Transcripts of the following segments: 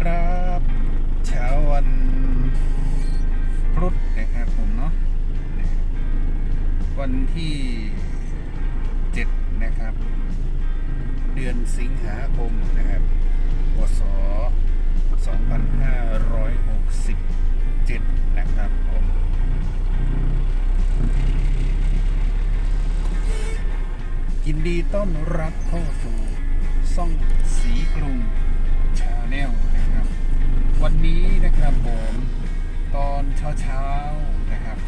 ครับเช้าวันพุธนะครับผมเนาะวันที่เจ็ดนะครับ เดือนสิงหาคมนะครับพศ2567 นะครับผมยินดีต้อนรับเข้าสู่ซ่องสีกรุงชาแนล นะครับ วันนี้นะครับผมตอนเช้าๆนะครับ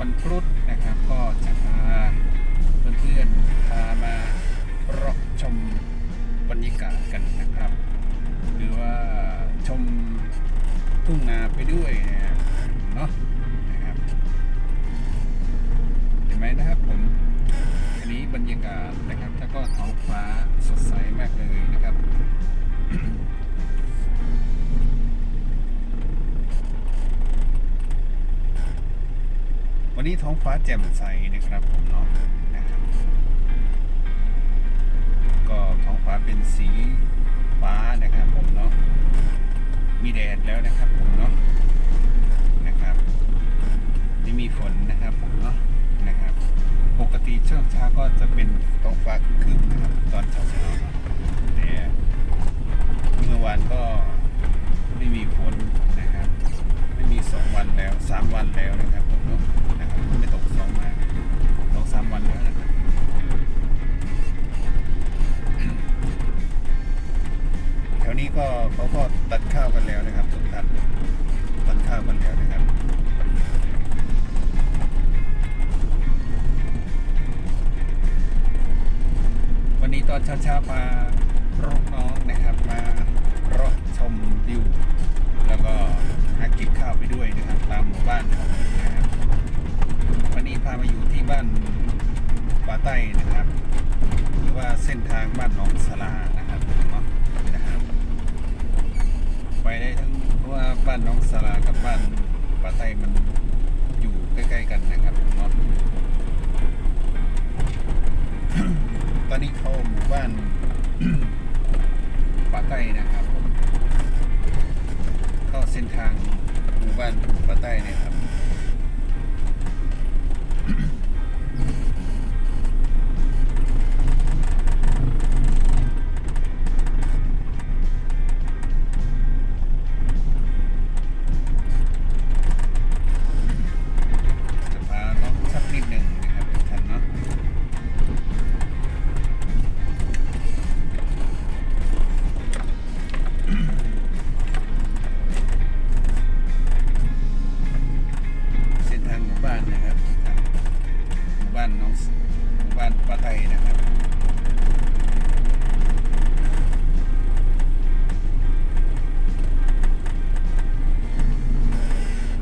วันพุธนะครับก็จะพาเพื่อนๆพามา ท้องฟ้าแจ่มใสนะครับผมเนาะนะครับ ก็ท้องฟ้าเป็นสีฟ้านะครับผมเนาะมีแดดแล้วนะครับผมเนาะนะครับไม่มีฝนนะครับผมเนาะนะครับ ปกติช่วงเช้าก็จะเป็นท้องฟ้าคึ้มนะครับ แถวนี้ก็เขาก็ตัดข้าวกันแล้วนะครับทุกท่านตัดข้าวกันแล้วนะครับวันนี้ตอนเช้าๆมาร้องน้องนะครับมาเลาะชมวิวแล้วก็หากินข้าวไปด้วยนะครับ ตามหมู่บ้านนะครับวันนี้พามาอยู่ที่บ้านป่าใต้นะครับหรือว่าเส้นทางบ้านหนองสลานะครับเนาะนะครับ ไปได้ทั้งเพราะว่า บ้านน้องสลากับบ้านป้าไตมัน หมู่บ้านป้าไทยนะครับ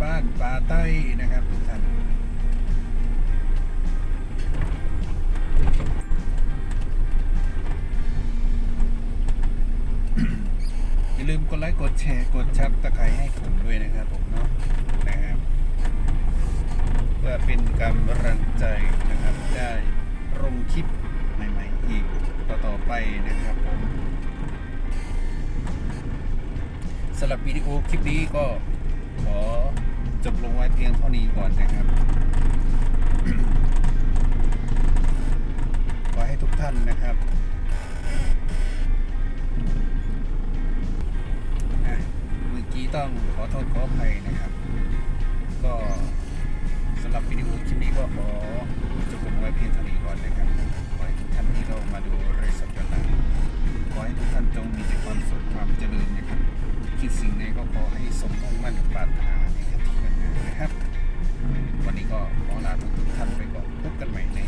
บ้านป่าใต้นะครับทุกท่านอย่าลืมกดไลค์กดแชร์กดชับตะไคร้ให้ผมด้วยนะครับผมเนาะนะครับ เพื่อเป็นกำลังใจนะครับได้ลง คลิปใหม่ๆอีกต่อๆไปนะครับผมสำหรับวิดีโอคลิปนี้ก็ขอจบลงไว้เพียงเท่านี้ก่อนนะครับ ขอให้ทุกท่านนะครับเมื่อกี้ต้องขอโทษขออภัยนะครับ ก็สำหรับวิดีโอคลิปนี้ก็ขอ ไว้เพียงเท่านี้ก่อนนะครับ ขอให้ทุกท่านที่เรามาดูเร้สัจจนขอให้ทุกท่านจงมีแต่ความสุขความเจริญนะครับ คิดสิ่งใดก็ขอให้สมมงมั่นปรารถนาในกติกานะครับ วันนี้ก็ขอลาทุกท่านไปก่อน พบกันใหม่ใน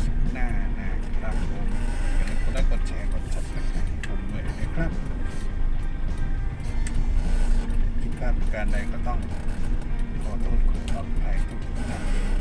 คลิปหน้านะครับผมอย่าลืมกดไลค์กดแชร์กดซับสไครต์ผมด้วยนะครับคิดพลาดการใดก็ต้องขอโทษขออภัยทุกท่าน